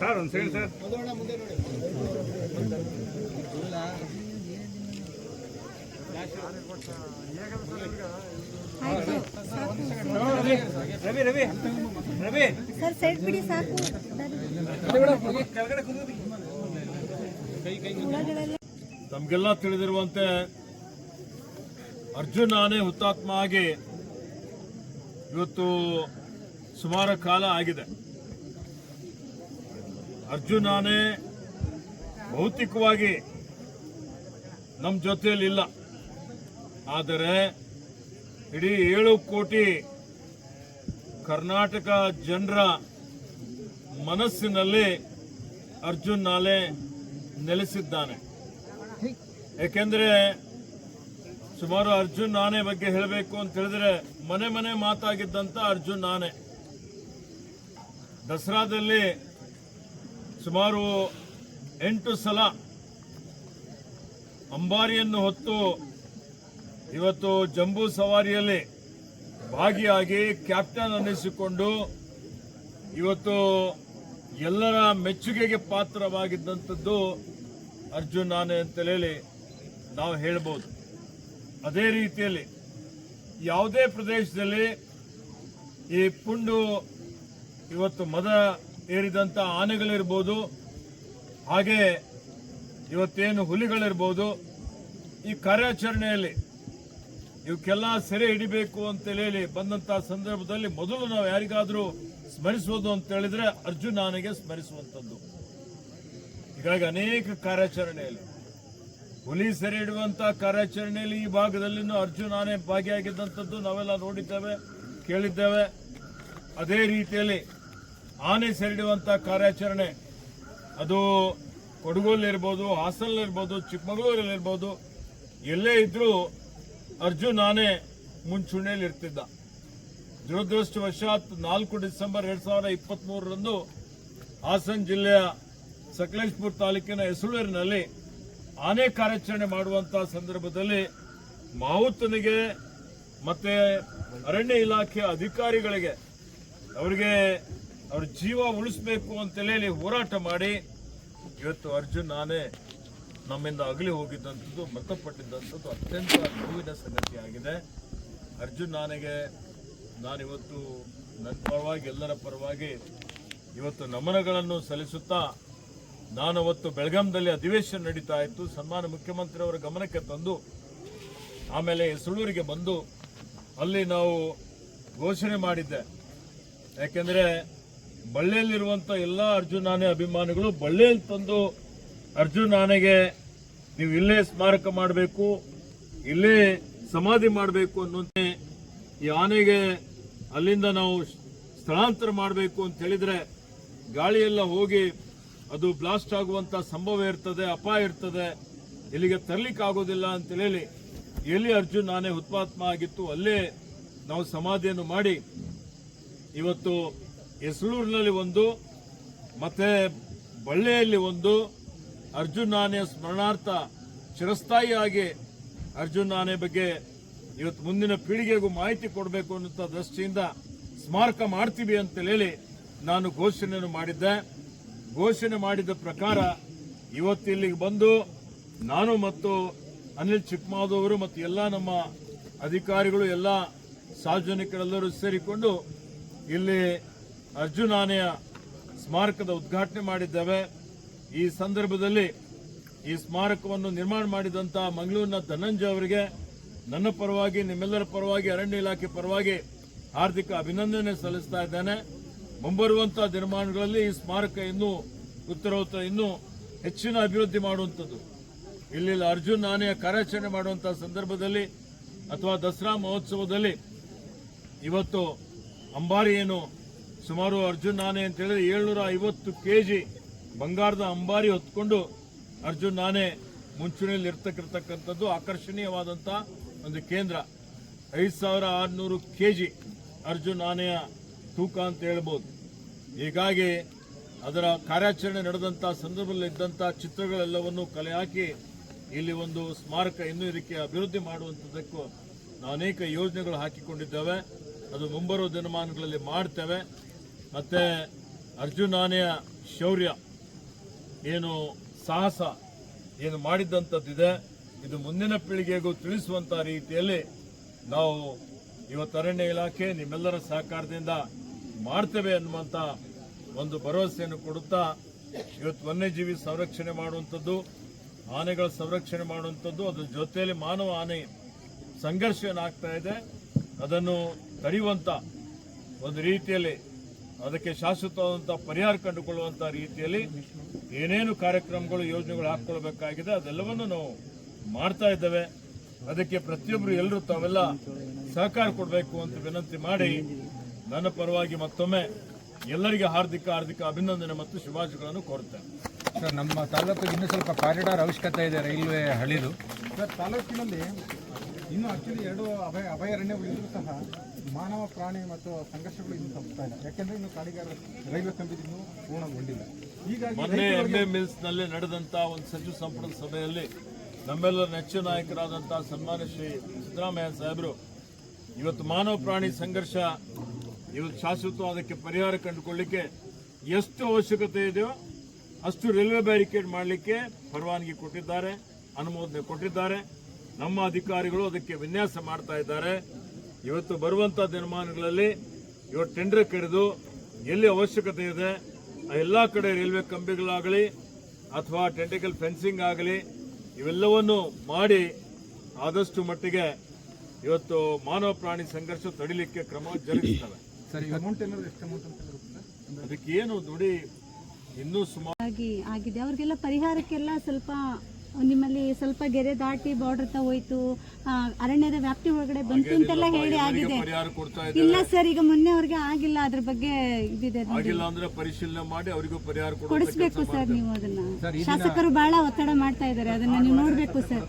Sir ಒಂದು second sir Ravi Ravi Ravi sir side ಬಿಡಿ, ಸಾಕು. ನಮಗೆಲ್ಲ ತಿಳಿದಿರುವಂತೆ ಅರ್ಜುನ್ ನಾನೇ ಹುತಾತ್ಮ ಆಗಿ ಇವತ್ತು ಸುಮಾರು ಕಾಲ ಆಗಿದೆ. ಅರ್ಜುನ್ ಆನೆ ಭೌತಿಕವಾಗಿ ನಮ್ಮ ಜೊತೆಯಲ್ಲಿ ಇಲ್ಲ. ಆದರೆ ಇಡೀ ಏಳು ಕೋಟಿ ಕರ್ನಾಟಕ ಜನರ ಮನಸ್ಸಿನಲ್ಲಿ ಅರ್ಜುನ್ ನಾಲೆ ನೆಲೆಸಿದ್ದಾನೆ. ಏಕೆಂದರೆ ಸುಮಾರು ಅರ್ಜುನ್ ನಾನೆ ಬಗ್ಗೆ ಹೇಳಬೇಕು ಅಂತ ಹೇಳಿದ್ರೆ ಮನೆ ಮನೆ ಮಾತಾಗಿದ್ದಂಥ ಅರ್ಜುನ್ ನಾನೆ. ದಸರಾದಲ್ಲಿ ಸುಮಾರು ಎಂಟು ಸಲ ಅಂಬಾರಿಯನ್ನು ಹೊತ್ತು ಇವತ್ತು ಜಂಬೂ ಸವಾರಿಯಲ್ಲಿ ಭಾಗಿಯಾಗಿ ಕ್ಯಾಪ್ಟನ್ ಅನ್ನಿಸಿಕೊಂಡು ಇವತ್ತು ಎಲ್ಲರ ಮೆಚ್ಚುಗೆಗೆ ಪಾತ್ರವಾಗಿದ್ದಂಥದ್ದು ಅರ್ಜುನ್ ನಾನೇ ಅಂತ ಹೇಳಿ ನಾವು ಹೇಳ್ಬೋದು. ಅದೇ ರೀತಿಯಲ್ಲಿ ಯಾವುದೇ ಪ್ರದೇಶದಲ್ಲಿ ಈ ಪುಂಡು ಇವತ್ತು ಮದ ಏರಿದಂಥ ಆನೆಗಳಿರ್ಬೋದು, ಹಾಗೆ ಇವತ್ತೇನು ಹುಲಿಗಳಿರ್ಬೋದು, ಈ ಕಾರ್ಯಾಚರಣೆಯಲ್ಲಿ ಇವಕ್ಕೆಲ್ಲ ಸೆರೆ ಹಿಡಿಬೇಕು ಅಂತ ಹೇಳಿ ಬಂದಂತ ಸಂದರ್ಭದಲ್ಲಿ ಮೊದಲು ನಾವು ಯಾರಿಗಾದರೂ ಸ್ಮರಿಸುವುದು ಅಂತ ಹೇಳಿದ್ರೆ ಅರ್ಜುನ್ ಆನೆಗೆ ಸ್ಮರಿಸುವಂತದ್ದು ಹೀಗಾಗಿ ಅನೇಕ ಕಾರ್ಯಾಚರಣೆಯಲ್ಲಿ ಹುಲಿ ಸೆರೆ ಹಿಡುವಂತ ಕಾರ್ಯಾಚರಣೆಯಲ್ಲಿ ಈ ಭಾಗದಲ್ಲಿನೂ ಅರ್ಜುನ್ ಆನೆ ಭಾಗಿಯಾಗಿದ್ದಂಥದ್ದು ನಾವೆಲ್ಲ ನೋಡಿದ್ದೇವೆ, ಕೇಳಿದ್ದೇವೆ. ಅದೇ ರೀತಿಯಲ್ಲಿ ಆನೆ ಸೆರೆಡುವಂಥ ಕಾರ್ಯಾಚರಣೆ. ಅದು ಕೊಡಗುಲ್ಲಿರ್ಬೋದು ಹಾಸನಲ್ಲಿರ್ಬೋದು ಚಿಕ್ಕಮಗಳೂರಲ್ಲಿರ್ಬೋದು ಎಲ್ಲೇ ಇದ್ದರೂ ಅರ್ಜುನ್ ಆನೆ ಮುಂಚೂಣಿಯಲ್ಲಿ ಇರ್ತಿದ್ದ. ದುರದೃಷ್ಟವಶಾತ್ ನಾಲ್ಕು ಡಿಸೆಂಬರ್ ಎರಡು ಸಾವಿರದ ಇಪ್ಪತ್ತ್ ಮೂರರಂದು ಹಾಸನ ಜಿಲ್ಲೆಯ ಸಕಲೇಶ್ಪುರ ತಾಲೂಕಿನ ಹೆಸಳೂರಿನಲ್ಲಿ ಆನೆ ಕಾರ್ಯಾಚರಣೆ ಮಾಡುವಂಥ ಸಂದರ್ಭದಲ್ಲಿ ಮಾವುತನಿಗೆ ಮತ್ತೆ ಅರಣ್ಯ ಇಲಾಖೆ ಅಧಿಕಾರಿಗಳಿಗೆ, ಅವರಿಗೆ ಅವ್ರ ಜೀವ ಉಳಿಸ್ಬೇಕು ಅಂತೇಳಿ ಹೋರಾಟ ಮಾಡಿ, ಇವತ್ತು ಅರ್ಜುನ್ ನಾನೇ ನಮ್ಮಿಂದ ಅಗಲಿ ಹೋಗಿದ್ದಂಥದ್ದು, ಮೃತಪಟ್ಟಿದ್ದಂಥದ್ದು ಅತ್ಯಂತ ನೋವಿನ ಸಂಗತಿಯಾಗಿದೆ ಅರ್ಜುನ್ ನಾನಿಗೆ ನಾನಿವತ್ತು ನನ್ನ ಪರವಾಗಿ, ಎಲ್ಲರ ಪರವಾಗಿ ಇವತ್ತು ನಮನಗಳನ್ನು ಸಲ್ಲಿಸುತ್ತಾ ನಾನು ಅವತ್ತು ಬೆಳಗಾಂದಲ್ಲಿ ಅಧಿವೇಶನ ನಡೀತಾ ಇತ್ತು. ಸನ್ಮಾನ ಮುಖ್ಯಮಂತ್ರಿಯವರ ಗಮನಕ್ಕೆ ತಂದು, ಆಮೇಲೆ ಸುಳೂರಿಗೆ ಬಂದು ಅಲ್ಲಿ ನಾವು ಘೋಷಣೆ ಮಾಡಿದ್ದೆ. ಯಾಕೆಂದ್ರೆ ಬಳ್ಳಿಯಲ್ಲಿರುವಂತ ಎಲ್ಲ ಅರ್ಜುನ್ ಆನೆ ಅಭಿಮಾನಿಗಳು, ಬಳ್ಳಿಯಲ್ಲಿ ತಂದು ಅರ್ಜುನ್ ಆನೆಗೆ ನೀವು ಇಲ್ಲೇ ಸ್ಮಾರಕ ಮಾಡಬೇಕು, ಇಲ್ಲೇ ಸಮಾಧಿ ಮಾಡಬೇಕು ಅನ್ನೋದೇ ಈ ಆನೆಗೆ ಅಲ್ಲಿಂದ ನಾವು ಸ್ಥಳಾಂತರ ಮಾಡಬೇಕು ಅಂತ ಹೇಳಿದ್ರೆ ಗಾಳಿಯೆಲ್ಲ ಹೋಗಿ ಅದು ಬ್ಲಾಸ್ಟ್ ಆಗುವಂತ ಸಂಭವ ಇರ್ತದೆ, ಅಪಾಯ ಇರ್ತದೆ, ಇಲ್ಲಿಗೆ ತರ್ಲಿಕ್ಕೆ ಆಗೋದಿಲ್ಲ ಅಂತ ಹೇಳಿ ಎಲ್ಲಿ ಅರ್ಜುನ್ ಆನೆ ಹುತಾತ್ಮ ಆಗಿತ್ತು ಅಲ್ಲೇ ನಾವು ಸಮಾಧಿಯನ್ನು ಮಾಡಿ ಇವತ್ತು ಹೆಸಳೂರಿನಲ್ಲಿ ಒಂದು, ಮತ್ತೆ ಬಳ್ಳಿಯಲ್ಲಿ ಒಂದು. ಅರ್ಜುನ್ ಆನೆಯ ಸ್ಮರಣಾರ್ಥ ಚಿರಸ್ಥಾಯಿಯಾಗಿ ಅರ್ಜುನ್ ಆನೆ ಬಗ್ಗೆ ಇವತ್ತು ಮುಂದಿನ ಪೀಳಿಗೆಗೂ ಮಾಹಿತಿ ಕೊಡಬೇಕು ಅನ್ನುವಂಥ ದೃಷ್ಟಿಯಿಂದ ಸ್ಮಾರಕ ಮಾಡ್ತೀವಿ ಅಂತ ಹೇಳಿ ನಾನು ಘೋಷಣೆಯನ್ನು ಮಾಡಿದ್ದೆ. ಘೋಷಣೆ ಮಾಡಿದ ಪ್ರಕಾರ ಇವತ್ತು ಇಲ್ಲಿಗೆ ಬಂದು ನಾನು ಮತ್ತು ಅನಿಲ್ ಚಿಕ್ಕಮಾದವರು ಮತ್ತು ಎಲ್ಲ ನಮ್ಮ ಅಧಿಕಾರಿಗಳು, ಎಲ್ಲ ಸಾರ್ವಜನಿಕರೆಲ್ಲರೂ ಸೇರಿಕೊಂಡು ಇಲ್ಲಿ ಅರ್ಜುನ್ ಆನೆಯ ಸ್ಮಾರಕದ ಉದ್ಘಾಟನೆ ಮಾಡಿದ್ದೇವೆ. ಈ ಸಂದರ್ಭದಲ್ಲಿ ಈ ಸ್ಮಾರಕವನ್ನು ನಿರ್ಮಾಣ ಮಾಡಿದಂತ ಮಂಗಳೂರಿನ ಧನಂಜಯ ಅವರಿಗೆ, ನನ್ನ ಪರವಾಗಿ, ನಿಮ್ಮೆಲ್ಲರ ಪರವಾಗಿ, ಅರಣ್ಯ ಇಲಾಖೆ ಪರವಾಗಿ ಹಾರ್ದಿಕ ಅಭಿನಂದನೆ ಸಲ್ಲಿಸ್ತಾ ಇದ್ದೇನೆ. ಮುಂಬರುವಂತಹ ದಿನಮಾನಗಳಲ್ಲಿ ಈ ಸ್ಮಾರಕ ಇನ್ನೂ, ಉತ್ತರೋತ್ತರ ಇನ್ನೂ ಹೆಚ್ಚಿನ ಅಭಿವೃದ್ಧಿ ಮಾಡುವಂಥದ್ದು. ಇಲ್ಲಿ ಅರ್ಜುನ್ ಆನೆಯ ಕಾರ್ಯಾಚರಣೆ ಮಾಡುವಂತಹ ಸಂದರ್ಭದಲ್ಲಿ ಅಥವಾ ದಸರಾ ಮಹೋತ್ಸವದಲ್ಲಿ ಇವತ್ತು ಅಂಬಾರಿ ಏನು ಸುಮಾರು ಅರ್ಜುನ್ ಆನೆ ಅಂತ ಹೇಳಿದ್ರೆ ಏಳ್ನೂರ ಐವತ್ತು ಕೆಜಿ ಬಂಗಾರದ ಅಂಬಾರಿ ಹೊತ್ಕೊಂಡು ಅರ್ಜುನ್ ನಾನೆ ಮುಂಚೂಣಿಯಲ್ಲಿ ಇರ್ತಕ್ಕಿರ್ತಕ್ಕಂಥದ್ದು ಆಕರ್ಷಣೀಯವಾದಂತ ಒಂದು ಕೇಂದ್ರ. ಐದು ಸಾವಿರ ಆರುನೂರು ಕೆಜಿ ಅರ್ಜುನ್ ಆನೆಯ ತೂಕ ಅಂತ ಹೇಳ್ಬೋದು. ಹೀಗಾಗಿ ಅದರ ಕಾರ್ಯಾಚರಣೆ ನಡೆದಂಥ ಸಂದರ್ಭದಲ್ಲಿ ಇದ್ದಂತ ಚಿತ್ರಗಳೆಲ್ಲವನ್ನು ಕಲೆ ಹಾಕಿ ಇಲ್ಲಿ ಒಂದು ಸ್ಮಾರಕ ಇನ್ನೂ ಇದಕ್ಕೆ ಅಭಿವೃದ್ಧಿ ಮಾಡುವಂಥದ್ದಕ್ಕೂ ಅನೇಕ ಯೋಜನೆಗಳು ಹಾಕಿಕೊಂಡಿದ್ದೇವೆ. ಅದು ಮುಂಬರುವ ದಿನಮಾನಗಳಲ್ಲಿ ಮಾಡ್ತೇವೆ. ಮತ್ತೆ ಅರ್ಜುನಾನೆಯ ಶೌರ್ಯ. ಏನು ಸಾಹಸ, ಏನು ಮಾಡಿದ್ದಂಥದ್ದಿದೆ, ಇದು ಮುಂದಿನ ಪೀಳಿಗೆಗೂ ತಿಳಿಸುವಂಥ ರೀತಿಯಲ್ಲಿ ನಾವು ಇವತ್ತು ಅರಣ್ಯ ಇಲಾಖೆ ನಿಮ್ಮೆಲ್ಲರ ಸಹಕಾರದಿಂದ ಮಾಡ್ತೇವೆ ಅನ್ನುವಂಥ ಒಂದು ಭರವಸೆಯನ್ನು ಕೊಡುತ್ತಾ ಇವತ್ತು ವನ್ಯಜೀವಿ ಸಂರಕ್ಷಣೆ ಮಾಡುವಂಥದ್ದು, ಆನೆಗಳ ಸಂರಕ್ಷಣೆ ಮಾಡುವಂಥದ್ದು, ಅದರ ಜೊತೆಯಲ್ಲಿ ಮಾನವ ಆನೆ ಸಂಘರ್ಷ ಏನಾಗ್ತಾ ಇದೆ, ಅದನ್ನು ತಡೆಯುವಂಥ ಒಂದು ರೀತಿಯಲ್ಲಿ ಅದಕ್ಕೆ ಶಾಶ್ವತವಾದಂಥ ಪರಿಹಾರ ಕಂಡುಕೊಳ್ಳುವಂಥ ರೀತಿಯಲ್ಲಿ ಏನೇನು ಕಾರ್ಯಕ್ರಮಗಳು ಯೋಜನೆಗಳು ಹಾಕ್ಕೊಳ್ಬೇಕಾಗಿದೆ ಅದೆಲ್ಲವನ್ನು ನಾವು ಮಾಡ್ತಾ ಇದ್ದೇವೆ. ಅದಕ್ಕೆ ಪ್ರತಿಯೊಬ್ಬರು ಎಲ್ಲರೂ ತಾವೆಲ್ಲ ಸಹಕಾರ ಕೊಡಬೇಕು ಅಂತ ವಿನಂತಿ ಮಾಡಿ ನನ್ನ ಪರವಾಗಿ ಮತ್ತೊಮ್ಮೆ ಎಲ್ಲರಿಗೆ ಹಾರ್ದಿಕ ಹಾರ್ದಿಕ ಅಭಿನಂದನೆ ಮತ್ತು ಶುಭಾಶಯಗಳನ್ನು ಕೋರುತ್ತೇನೆ. ಸರ್ ನಮ್ಮ ತಾಲೂಕಿಗೆ ಇನ್ನೂ ಸ್ವಲ್ಪ ಕಾರಿಡಾರ್ ಅವಶ್ಯಕತೆ ಇದೆ ರೈಲ್ವೆ ಹಳಿದು. ಸರ್ ತಾಲೂಕಿನಲ್ಲಿ ಇನ್ನು ಆಕ್ಚುಲಿ ಎರಡು ಅಭಯ ಅಭಯಾರಣ್ಯ ಉಳಿದರೂ ಸಹ ಮಾನವ ಪ್ರಾಣಿ ಮತ್ತು ಸಂಘರ್ಷಗಳು ಇನ್ನು ತಪ್ಪುತ್ತಾ ಇಲ್ಲ. ಯಾಕೆಂದ್ರೆ ಇನ್ನು ಕಾಡಿಗಾರ ರೈಲ್ವೆ ಕಂಬಿದು ಇನ್ನೂ ಪೂರ್ಣಗೊಂಡಿಲ್ಲ. ಹೀಗಾಗಿ ಮೊನ್ನೆ ಮಿಲ್ಸ್ನಲ್ಲಿ ನಡೆದಂತ ಒಂದು ಸಚಿವ ಸಂಪುಟದ ಸಭೆಯಲ್ಲಿ ನಮ್ಮೆಲ್ಲರ ನೆಚ್ಚಿನ ನಾಯಕರಾದಂತಹ ಸನ್ಮಾನ್ಯ ಶ್ರೀ ಸಿದ್ದರಾಮಯ್ಯ ಸಾಹೇಬರು ಇವತ್ತು ಮಾನವ ಪ್ರಾಣಿ ಸಂಘರ್ಷ ಇವತ್ತು ಶಾಶ್ವತವಾದಕ್ಕೆ ಪರಿಹಾರ ಕಂಡುಕೊಳ್ಳಿಕ್ಕೆ ಎಷ್ಟು ಅವಶ್ಯಕತೆ ಇದೆಯೋ ಅಷ್ಟು ರೈಲ್ವೆ ಬ್ಯಾರಿಕೇಡ್ ಮಾಡಲಿಕ್ಕೆ ಪರವಾನಗಿ ಕೊಟ್ಟಿದ್ದಾರೆ ಅನುಮೋದನೆ ಕೊಟ್ಟಿದ್ದಾರೆ. ನಮ್ಮ ಅಧಿಕಾರಿಗಳು ಅದಕ್ಕೆ ವಿನ್ಯಾಸ ಮಾಡ್ತಾ ಇದ್ದಾರೆ. ಇವತ್ತು ಬರುವಂತ ದಿನಮಾನಗಳಲ್ಲಿ ಇವತ್ತು ಟೆಂಡರ್ ಕರೆದು ಎಲ್ಲಿ ಅವಶ್ಯಕತೆ ಇದೆ ಆ ಎಲ್ಲಾ ಕಡೆ ರೈಲ್ವೆ ಕಂಬಿಗಳಾಗಲಿ ಅಥವಾ ಟೆಂಟಿಕಲ್ ಫೆನ್ಸಿಂಗ್ ಆಗಲಿ ಇವೆಲ್ಲವನ್ನು ಮಾಡಿ ಆದಷ್ಟು ಮಟ್ಟಿಗೆ ಇವತ್ತು ಮಾನವ ಪ್ರಾಣಿ ಸಂಘರ್ಷ ತಡಿಲಿಕ್ಕೆ ಕ್ರಮ ಜರುಗಿಸ್ತವೆ. ಅದಕ್ಕೆ ಏನು ದುಡಿ ಇನ್ನೂ ಸುಮಾರು ಆಗಿದೆ. ಅವ್ರಿಗೆಲ್ಲ ಪರಿಹಾರಕ್ಕೆಲ್ಲ ಸ್ವಲ್ಪ ನಿಮ್ಮಲ್ಲಿ ಸ್ವಲ್ಪ ಗೆರೆ ದಾಟಿ ಬಾರ್ಡರ್ ತ ಹೋಯ್ತು. ಅರಣ್ಯದ ವ್ಯಾಪ್ತಿ ಒಳಗಡೆ ಬಂತು ಅಂತೆಲ್ಲ ಹೇಳಿ ಆಗಿದೆ. ಇಲ್ಲ ಸರ್ ಈಗ ಮೊನ್ನೆ ಅವ್ರಿಗೆ ಆಗಿಲ್ಲ ಅದ್ರ ಬಗ್ಗೆ ಇದಿದೆ ಆಗಿಲ್ಲ ಅಂದ್ರೆ ಪರಿಶೀಲನೆ ಮಾಡಿ ಅವರಿಗೂ ಪರಿಹಾರ ಕೊಡಿಸ್ಬೇಕು ಸರ್ ನೀವು ಅದನ್ನ. ಶಾಸಕರು ಬಹಳ ಒತ್ತಡ ಮಾಡ್ತಾ ಇದ್ದಾರೆ ಅದನ್ನ ನೀವು ನೋಡ್ಬೇಕು ಸರ್.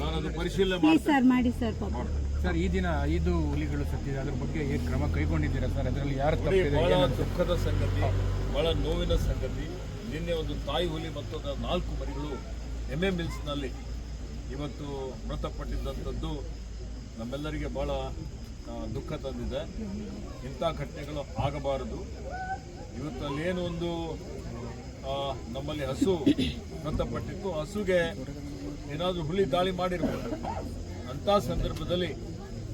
ನಾನು ಅದು ಪರಿಶೀಲನೆ ಪ್ಲೀಸ್ ಸರ್ ಮಾಡಿ ಸರ್ ಪಾಪ. ಸರ್ ಈ ದಿನ ಐದು ಹುಲಿಗಳು ಸತ್ತಿದೆ ಅದ್ರ ಬಗ್ಗೆ ಏನು ಕ್ರಮ ಕೈಗೊಂಡಿದ್ದೀರಾ ಸರ್? ಅದರಲ್ಲಿ ಯಾರು ಬಹಳ ದುಃಖದ ಸಂಗತಿ ಬಹಳ ನೋವಿನ ಸಂಗತಿ. ನಿನ್ನೆ ಒಂದು ತಾಯಿ ಹುಲಿ ಮತ್ತು ನಾಲ್ಕು ಮರಿಗಳು ಎಂ ಎ ಮಿಲ್ಸ್ನಲ್ಲಿ ಇವತ್ತು ಮೃತಪಟ್ಟಿದ್ದಂಥದ್ದು ನಮ್ಮೆಲ್ಲರಿಗೆ ಬಹಳ ದುಃಖ ತಂದಿದೆ. ಇಂಥ ಘಟನೆಗಳು ಆಗಬಾರದು. ಇವತ್ತು ಅಲ್ಲೇನು ಒಂದು ನಮ್ಮಲ್ಲಿ ಹಸು ಮೃತಪಟ್ಟಿತ್ತು. ಹಸುಗೆ ಏನಾದರೂ ಹುಲಿ ದಾಳಿ ಮಾಡಿರ್ಬೋದು. ಅಂಥ ಸಂದರ್ಭದಲ್ಲಿ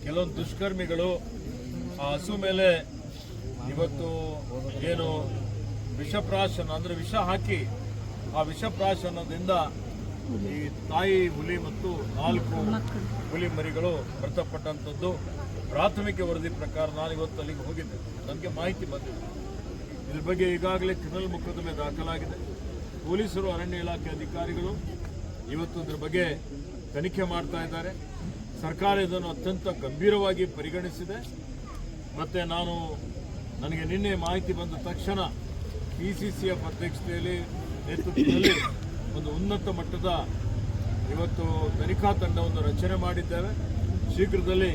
ಕೆಲವೊಂದು ದುಷ್ಕರ್ಮಿಗಳು ಆ ಹಸು ಮೇಲೆ ಇವತ್ತು ಏನು ವಿಷಪ್ರಾಶನ, ಅಂದರೆ ವಿಷ ಹಾಕಿ, ಆ ವಿಷಪ್ರಾಶನದಿಂದ ಈ ತಾಯಿ ಹುಲಿ ಮತ್ತು ನಾಲ್ಕು ಹುಲಿ ಮರಿಗಳು ಮೃತಪಟ್ಟಂಥದ್ದು. ಪ್ರಾಥಮಿಕ ವರದಿ ಪ್ರಕಾರ ನಾನು ಇವತ್ತು ಅಲ್ಲಿಗೆ ಹೋಗಿದ್ದೆ. ನನಗೆ ಮಾಹಿತಿ ಬಂದಿದೆ. ಇದ್ರ ಬಗ್ಗೆ ಈಗಾಗಲೇ ಕ್ರಿಮಿನಲ್ ಮೊಕದ್ದಮೆ ದಾಖಲಾಗಿದೆ. ಪೊಲೀಸರು ಅರಣ್ಯ ಇಲಾಖೆ ಅಧಿಕಾರಿಗಳು ಇವತ್ತು ಇದ್ರ ಬಗ್ಗೆ ತನಿಖೆ ಮಾಡ್ತಾ ಇದ್ದಾರೆ. ಸರ್ಕಾರ ಇದನ್ನು ಅತ್ಯಂತ ಗಂಭೀರವಾಗಿ ಪರಿಗಣಿಸಿದೆ. ಮತ್ತೆ ನಾನು ನನಗೆ ನಿನ್ನೆ ಮಾಹಿತಿ ಬಂದ ತಕ್ಷಣ ಪಿ ಸಿ ಸಿ ಎಫ್ ಅಧ್ಯಕ್ಷತೆಯಲ್ಲಿ ನೇತೃತ್ವದಲ್ಲಿ ಒಂದು ಉನ್ನತ ಮಟ್ಟದ ಇವತ್ತು ತನಿಖಾ ತಂಡವನ್ನು ರಚನೆ ಮಾಡಿದ್ದೇವೆ. ಶೀಘ್ರದಲ್ಲಿ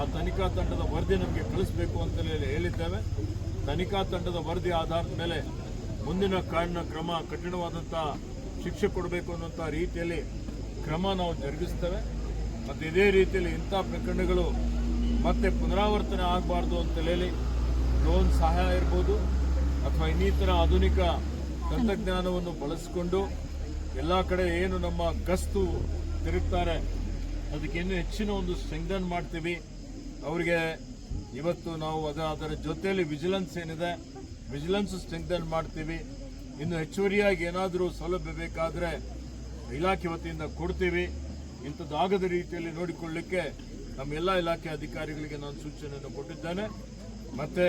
ಆ ತನಿಖಾ ತಂಡದ ವರದಿ ನಮಗೆ ಕಳಿಸಬೇಕು ಅಂತ ಹೇಳಿ ಹೇಳಿದ್ದೇವೆ. ತನಿಖಾ ತಂಡದ ವರದಿ ಆಧಾರದ ಮೇಲೆ ಮುಂದಿನ ಕಾರಣ ಕ್ರಮ ಕಠಿಣವಾದಂಥ ಶಿಕ್ಷೆ ಕೊಡಬೇಕು ಅನ್ನುವಂಥ ರೀತಿಯಲ್ಲಿ ಕ್ರಮ ನಾವು ಜರುಗಿಸ್ತೇವೆ. ಮತ್ತು ಇದೇ ರೀತಿಯಲ್ಲಿ ಇಂಥ ಪ್ರಕರಣಗಳು ಮತ್ತೆ ಪುನರಾವರ್ತನೆ ಆಗಬಾರ್ದು ಅಂತ ಹೇಳಿ ಲೋನ್ ಸಹಾಯ ಇರ್ಬೋದು. ಅಥವಾ ಇನ್ನಿತರ ಆಧುನಿಕ ತಂತ್ರಜ್ಞಾನವನ್ನು ಬಳಸಿಕೊಂಡು ಎಲ್ಲ ಕಡೆ ಏನು ನಮ್ಮ ಗಸ್ತು ತಿರುಗ್ತಾರೆ, ಅದಕ್ಕೆ ಇನ್ನೂ ಹೆಚ್ಚಿನ ಒಂದು ಸ್ಟ್ರೆಂಗ್ದನ್ ಮಾಡ್ತೀವಿ. ಅವರಿಗೆ ಇವತ್ತು ನಾವು ಅದ ಅದರ ಜೊತೆಯಲ್ಲಿ ವಿಜಿಲೆನ್ಸ್ ಏನಿದೆ, ವಿಜಿಲೆನ್ಸ್ ಸ್ಟ್ರೆಂಗ್ದನ್ ಮಾಡ್ತೀವಿ. ಇನ್ನು ಹೆಚ್ಚುವರಿಯಾಗಿ ಏನಾದರೂ ಸೌಲಭ್ಯ ಬೇಕಾದರೆ ಇಲಾಖೆ ವತಿಯಿಂದ ಕೊಡ್ತೀವಿ. ಇಂಥದ್ದಾಗದ ರೀತಿಯಲ್ಲಿ ನೋಡಿಕೊಳ್ಳಿಕ್ಕೆ ನಮ್ಮ ಎಲ್ಲ ಇಲಾಖೆ ಅಧಿಕಾರಿಗಳಿಗೆ ನಾನು ಸೂಚನೆಯನ್ನು ಕೊಟ್ಟಿದ್ದೇನೆ. ಮತ್ತೆ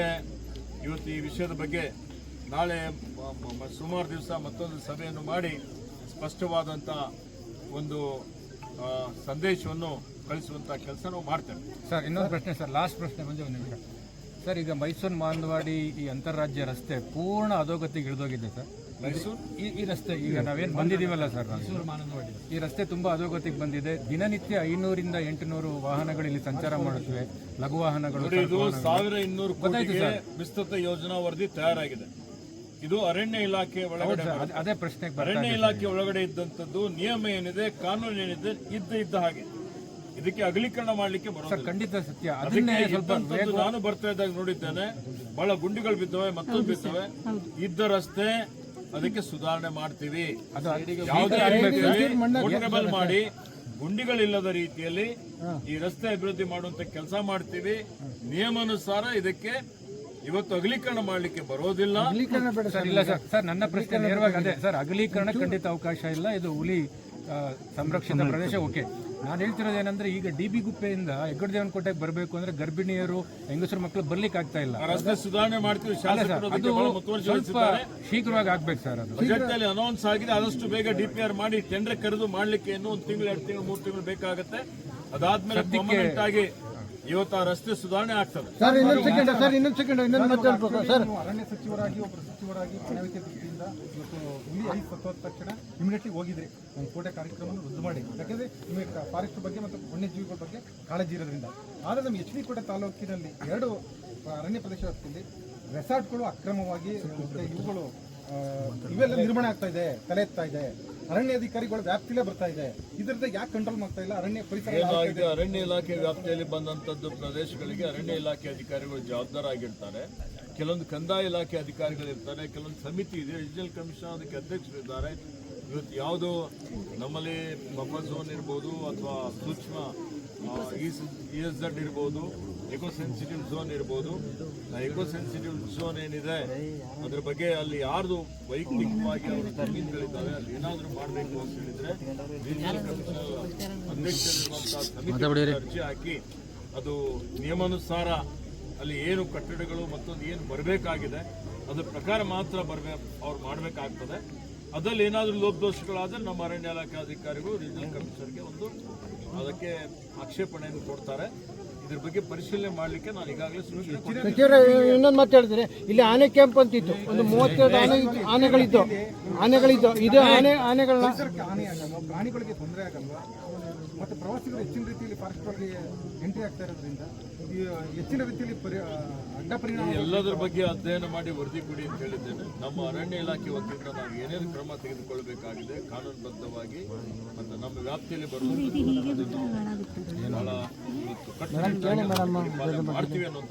ಇವತ್ತು ಈ ವಿಷಯದ ಬಗ್ಗೆ ನಾಳೆ ಸುಮಾರು ದಿವಸ ಮತ್ತೊಂದು ಸಭೆಯನ್ನು ಮಾಡಿ ಸ್ಪಷ್ಟವಾದಂಥ ಒಂದು ಆ, ಸಂದೇಶವನ್ನು ಕಳಿಸುವಂಥ ಕೆಲಸ ನಾವು ಮಾಡ್ತೇವೆ. ಸರ್ ಇನ್ನೊಂದು ಪ್ರಶ್ನೆ ಸರ್. ಲಾಸ್ಟ್ ಪ್ರಶ್ನೆ ಬಂದು ಒಂದು ನಿಮಿಷ. ಸರ್ ಈಗ ಮೈಸೂರು ಮಾನವಾಡಿ ಈ ಅಂತಾರಾಜ್ಯ ರಸ್ತೆ ಪೂರ್ಣ ಅಧೋಗತಿಗೆ ಇಳಿದೋಗಿದೆ ಸರ್. ಮೈಸೂರು? ಈ ಈ ರಸ್ತೆ ಈಗ ನಾವೇನು ಬಂದಿದ್ದೀವಲ್ಲ ಸರ್ ನಾವು? ಈ ರಸ್ತೆ ತುಂಬಾ ಅಧೋಗತಿಗೆ ಬಂದಿದೆ. ದಿನನಿತ್ಯ ಐನೂರಿಂದ ಎಂಟುನೂರು ವಾಹನಗಳು ಇಲ್ಲಿ ಸಂಚಾರ ಮಾಡುತ್ತವೆ. ಲಘು ವಾಹನಗಳು ಸಾವಿರ ಇನ್ನೂರು. ವಿಸ್ತೃತ ಯೋಜನಾ ವರದಿ ತಯಾರಾಗಿದೆ. ಇದು ಅರಣ್ಯ ಇಲಾಖೆ ಒಳಗಡೆ ಅದೇ ಪ್ರಶ್ನೆ ಅರಣ್ಯ. ಇಲಾಖೆ ಒಳಗಡೆ ಇದ್ದಂಥದ್ದು ನಿಯಮ ಏನಿದೆ ಕಾನೂನು ಏನಿದೆ ಇದ್ದ ಇದ್ದ ಹಾಗೆ. ಇದಕ್ಕೆ ಅಗಲೀಕರಣ ಮಾಡಲಿಕ್ಕೆ ಸರ್ ಖಂಡಿತ ಸತ್ಯ. ಅದನ್ನೇ ಸ್ವಲ್ಪ ನಾನು ಬರ್ತಾ ಇದ್ದಾಗ ನೋಡಿದ್ದೇನೆ ಬಹಳ ಗುಂಡಿಗಳು ಬಿದ್ದವೆ ಮತ್ತೊಂದು ಬಿದ್ದವೆ. ಇದ್ದ ರಸ್ತೆ ಅದಕ್ಕೆ ಸುಧಾರಣೆ ಮಾಡ್ತೀವಿ. ಯಾವುದೇ ಮಾಡಿ ಗುಂಡಿಗಳಿಲ್ಲದ ರೀತಿಯಲ್ಲಿ ಈ ರಸ್ತೆ ಅಭಿವೃದ್ಧಿ ಮಾಡುವಂತ ಕೆಲಸ ಮಾಡ್ತೀವಿ. ನಿಯಮಾನುಸಾರ ಇದಕ್ಕೆ ಇವತ್ತು ಅಗಲೀಕರಣ ಮಾಡಲಿಕ್ಕೆ ಬರೋದಿಲ್ಲ. ಸರ್. ಇಲ್ಲ ಸರ್ ಸರ್ ನನ್ನ ಪ್ರಶ್ನೆ ನೇರವಾಗಿ ಅದೇ ಸರ್ ಅಗಲೀಕರಣ ಖಂಡಿತ ಅವಕಾಶ ಇಲ್ಲ. ಇದು ಹುಲಿ ಆ, ಸಂರಕ್ಷಿತ ಪ್ರದೇಶ ಓಕೆ. ನಾನು ಹೇಳ್ತಿರೋದು ಏನಂದ್ರೆ ಈಗ ಡಿ ಬಿ ಗುಪ್ಪೆಯಿಂದ ಹೆಗ್ಗಡದೇವನಕೋಟೆಗೆ ಬರಬೇಕು ಅಂದ್ರೆ ಗರ್ಭಿಣಿಯರು ಹೆಂಗಸರು ಮಕ್ಕಳು ಬರ್ಲಿಕ್ಕೆ ಆಗ್ತಾ ಇಲ್ಲ. ರಸ್ತೆ ಸುಧಾರಣೆ ಮಾಡ್ತೀವಿ ಶಾಸಕರು ಅದು ಮುತುವರ್ಜಿ ಸ್ವಲ್ಪ ಶೀಘ್ರವಾಗಿ ಆಗ್ಬೇಕು ಸರ್ ಅದು. ಬಜೆಟ್ನಲ್ಲಿ ಅನೌನ್ಸ್ ಆಗಿದೆ ಆದಷ್ಟು ಬೇಗ ಡಿಪಿಆರ್ ಮಾಡಿ ಟೆಂಡರ್ ಕರೆದು ಮಾಡ್ಲಿಕ್ಕೆ ಇನ್ನೂ ಒಂದು ತಿಂಗಳು ಎರಡು ತಿಂಗಳು ಮೂರು ತಿಂಗಳು ಬೇಕಾಗುತ್ತೆ. ಅದಾದ್ಮೇಲೆ ಪರ್ಮನೆಂಟ್ ಆಗಿ ಇವತ್ತು ಆ ರಸ್ತೆ ಸುಧಾರಣೆ ಆಗ್ತದೆ. ಸರ್ ಇನ್ನೊಂದು ಸೆಕೆಂಡ್ ಸರ್ ಇನ್ನೊಂದು ಸೆಕೆಂಡ್ ಇನ್ನೊಂದು ಮಾತಾಡ್ಬೇಕು ಸರ್. ಅರಣ್ಯ ಸಚಿವರಾಗಿ ಒಬ್ಬರು ಸಚಿವರಾಗಿ ಪ್ರಣಾಳಿಕೆ ದೃಷ್ಟಿಯಿಂದ ಇವತ್ತು ಇಲ್ಲಿ ಐದು ಸತ್ತೋದ ತಕ್ಷಣ ಇಮಿಡಿಯೇಟ್ಲಿ ಹೋಗಿದ್ರಿ. ಒಂದು ಕೋಟೆ ಕಾರ್ಯಕ್ರಮವನ್ನು ರದ್ದು ಮಾಡಿ ಯಾಕಂದ್ರೆ ನಿಮಗೆ ಫಾರೆಸ್ಟ್ ಬಗ್ಗೆ ಮತ್ತು ವನ್ಯಜೀವಿಗಳ ಬಗ್ಗೆ ಕಾಳಜಿ ಇರೋದ್ರಿಂದ. ಆದರೆ ನಮ್ಮ ಎಚ್ ಡಿ ಕೋಟೆ ತಾಲೂಕಿನಲ್ಲಿ ಎರಡು ಅರಣ್ಯ ಪ್ರದೇಶ ವ್ಯಾಪ್ತಿಯಲ್ಲಿ ರೆಸಾರ್ಟ್ಗಳು ಅಕ್ರಮವಾಗಿ ಇವುಗಳು ಇವೆಲ್ಲ ನಿರ್ಮಾಣ ಆಗ್ತಾ ಇದೆ ತಲೆ ಎತ್ತಾ ಇದೆ. ಅರಣ್ಯ ಅಧಿಕಾರಿಗಳು ವ್ಯಾಪ್ತಿಲೇ ಬರ್ತಾ ಇದೆ. ಇದರಿಂದ ಯಾಕೆ ಕಂಟ್ರೋಲ್ ಮಾಡ್ತಾ ಇಲ್ಲ? ಅರಣ್ಯ ಪರಿಸರ ಅರಣ್ಯ ಇಲಾಖೆ ವ್ಯಾಪ್ತಿಯಲ್ಲಿ ಬಂದಂತದ್ದು ಪ್ರದೇಶಗಳಿಗೆ ಅರಣ್ಯ ಇಲಾಖೆ ಅಧಿಕಾರಿಗಳು ಜವಾಬ್ದಾರಾಗಿರ್ತಾರೆ. ಕೆಲವೊಂದು ಕಂದಾಯ ಇಲಾಖೆ ಅಧಿಕಾರಿಗಳು ಇರ್ತಾರೆ ಕೆಲವೊಂದು ಸಮಿತಿ ಇದೆ. ರಿಜಿನಲ್ ಕಮಿಷನ್ ಅದಕ್ಕೆ ಅಧ್ಯಕ್ಷರಿದ್ದಾರೆ ಇವತ್ತು ಯಾವುದು ನಮ್ಮಲ್ಲಿ ಬಫರ್ ಝೋನ್ ಇರ್ಬೋದು ಅಥವಾ ಸೂಕ್ಷ್ಮ ಇ ಎಸ್ ಝಡ್ ಇರ್ಬೋದು ಎಕೋ ಸೆನ್ಸಿಟಿವ್ ಝೋನ್ ಇರ್ಬೋದು. ಎಕೋ ಸೆನ್ಸಿಟಿವ್ ಝೋನ್ ಏನಿದೆ ಅದ್ರ ಬಗ್ಗೆ ಅಲ್ಲಿ ಯಾರ್ದು ವೈಯಕ್ತಿಕವಾಗಿ ಅವರು ಜಮೀನುಗಳಿದ್ದಾವೆ ಅಲ್ಲಿ ಏನಾದರೂ ಮಾಡಬೇಕು ಅಂತ ಹೇಳಿದ್ರೆ ಸಮಿತಿ ಅರ್ಜಿ ಹಾಕಿ ಅದು ನಿಯಮಾನುಸಾರ ಅಲ್ಲಿ ಏನು ಕಟ್ಟಡಗಳು ಮತ್ತೊಂದು ಏನು ಬರಬೇಕಾಗಿದೆ ಅದ್ರ ಪ್ರಕಾರ ಮಾತ್ರ ಬರಬೇಕು ಅವ್ರು ಮಾಡಬೇಕಾಗ್ತದೆ. ಅದರಲ್ಲಿ ಏನಾದರೂ ಲೋಪದೋಷಗಳಾದ್ರೆ ನಮ್ಮ ಅರಣ್ಯ ಇಲಾಖೆ ಅಧಿಕಾರಿಗಳು ರೀಜನಲ್ ಕಮಿಷನರ್ಗೆ ಒಂದು ಅದಕ್ಕೆ ಆಕ್ಷೇಪಣೆಯನ್ನು ಕೊಡ್ತಾರೆ. ಇದ್ರ ಬಗ್ಗೆ ಪರಿಶೀಲನೆ ಮಾಡಲಿಕ್ಕೆ ನಾನು ಈಗಾಗಲೇ ಸೂಚನೆ ಕೊಟ್ಟಿದ್ದೀನಿ. ಸಚಿವರೇ ಇನ್ನೊಂದು ಮಾತು ಹೇಳಿದ್ರೆ ಇಲ್ಲಿ ಆನೆ ಕ್ಯಾಂಪ್ ಅಂತಿತ್ತು. ಒಂದು ಮೂವತ್ತೆರಡು ಆನೆ ಆನೆಗಳಿದ್ದು ಆನೆಗಳಿದ್ದು ಇದು ಆನೆ ಆನೆಗಳನ್ನ ಪರಿಸರಕ್ಕೆ ಹಾನಿ ಆಗಲ್ವಾ? ಪ್ರಾಣಿಗಳಿಗೆ ತೊಂದರೆ ಆಗಲ್ವಾ? ಮತ್ತೆ ಪ್ರವಾಸಿಗರು ಹೆಚ್ಚಿನ ರೀತಿಯಲ್ಲಿ ಪಾರ್ಕ್ಗಳಲ್ಲಿ ಎಂಟ್ರಿ ಆಗ್ತಾ ಇರೋದ್ರಿಂದ ಈ ಹೆಚ್ಚಿನ ರೀತಿಯಲ್ಲಿ ಪರಿ ಅಡ್ಡ ಪರಿಣಾಮ ಎಲ್ಲದರ ಬಗ್ಗೆ ಅಧ್ಯಯನ ಮಾಡಿ ವರದಿ ಕೊಡಿ ಅಂತ ಹೇಳಿದ್ದೇನೆ. ನಮ್ಮ ಅರಣ್ಯ ಇಲಾಖೆ ವತಿಯಿಂದ ನಾವು ಏನೇನು ಕ್ರಮ ತೆಗೆದುಕೊಳ್ಳಬೇಕಾಗಿದೆ ಕಾನೂನುಬದ್ಧವಾಗಿ ಮತ್ತು ನಮ್ಮ ವ್ಯಾಪ್ತಿಯಲ್ಲಿ ಬರುವಂತಹ ಬಹಳ ಇವತ್ತು ಕಟ್ಟುನಿಟ್ಟಾಗಿ ಮೇಡಮ್ ಮಾಡ್ತೀವಿ. ಅನ್ನೋ